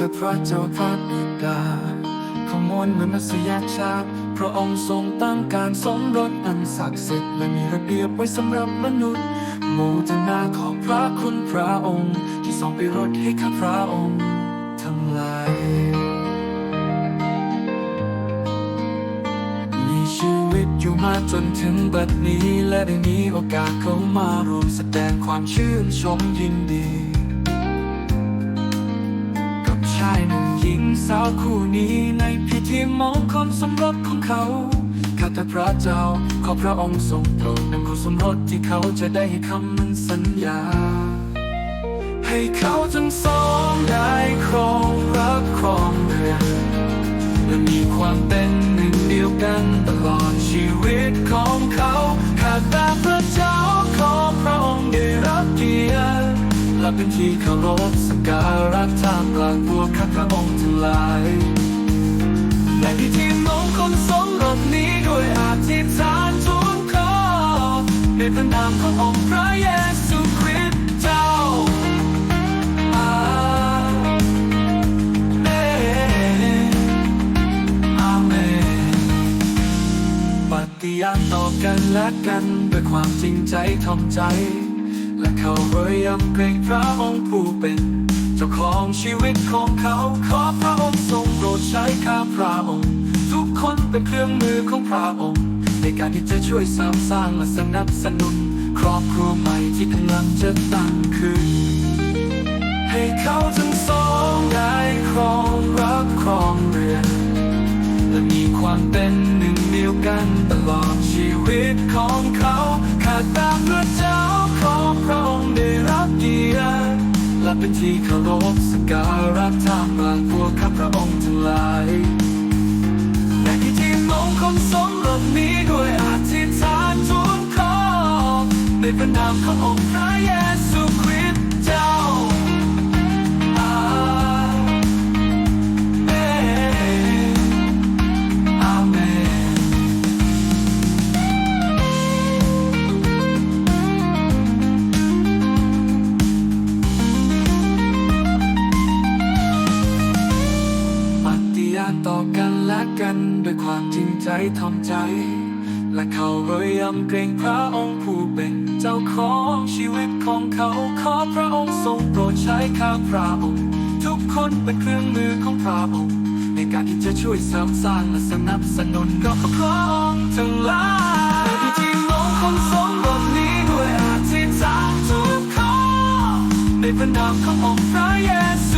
แต่พระเจ้าพระบิดาขมวลมนุษยชาติพระองค์ทรงตั้งการสมรสอันศักดิ์สิทธิ์และมีระเบียบไว้สำหรับมนุษย์โมทนาขอบพระคุณพระองค์ ที่ทรงไปรดให้ข้าพระองค์ทั้งหลายมีชีวิตอยู่มาจนถึงบัดนี้ และได้มีโอกาสเข้ามารวมแสดงความชื่นชมยินดี สาวคู่นี้ในพิธีมงคลสมรสของเขา ข้าแต่พระเจ้าขอพระองค์ทรงโปรดนำคู่สมรสที่เขาจะได้ให้คำมันสัญญา ให้เขาทั้งสองได้ครองรักครองเรือนและมีความเป็นหนึ่ง และเป็นที่เคารพสักการะท่ามกลางพวกข้าพระองค์ทั้งหลายในพิธีมงคลสมรสนี้ด้วยอาธิษฐานทูลขอในพระนามขององค์พระเยซูคริสต์เจ้าอาเมนอาเมนปฏิญาณต่อกันและกันด้วยความจริงใจท่อมใจ และเขาเอ่ยยำเกรงพระองค์ผู้เป็น เจ้าของชีวิตของเขา ขอพระองค์ทรงโปรดใช้ข้าพระองค์ ทุกคนเป็นเครื่องมือของพระองค์ ในการที่จะช่วยสร้างสร้างและสนับสนุน ครอบครัวใหม่ที่กำลังจะตั้งขึ้น ให้เขาทั้งสองได้ครองรักครองเรือนและมีความเป็นหนึ่งเดียวกันตลอดชีวิตของเขาข้าตามพระเจ้า เป็นที่เคารพสการะท่ามกลางพวกข้าพระองค์ทั้งหลายในพิธีมงคลสมรสนี้ด้วยอธิษฐานทูลขอในพระนามขององค์พระเยซู ความจริงใจทอมใจ และเขาเอ่ยยำเกรงพระองค์ผู้เป็นเจ้าของชีวิตของเขาขอพระองค์ทรงโปรดใช้ข้าพระองค์ ทุกคนเป็นเครื่องมือของพระองค์ ในการที่จะช่วยเสริมสร้างและสนับสนุนก็พระองค์ทั้งหลายในพิธีมงคลสมรสนี้ด้วยอธิษฐานทุกข้อในพระนามขององค์พระเยซู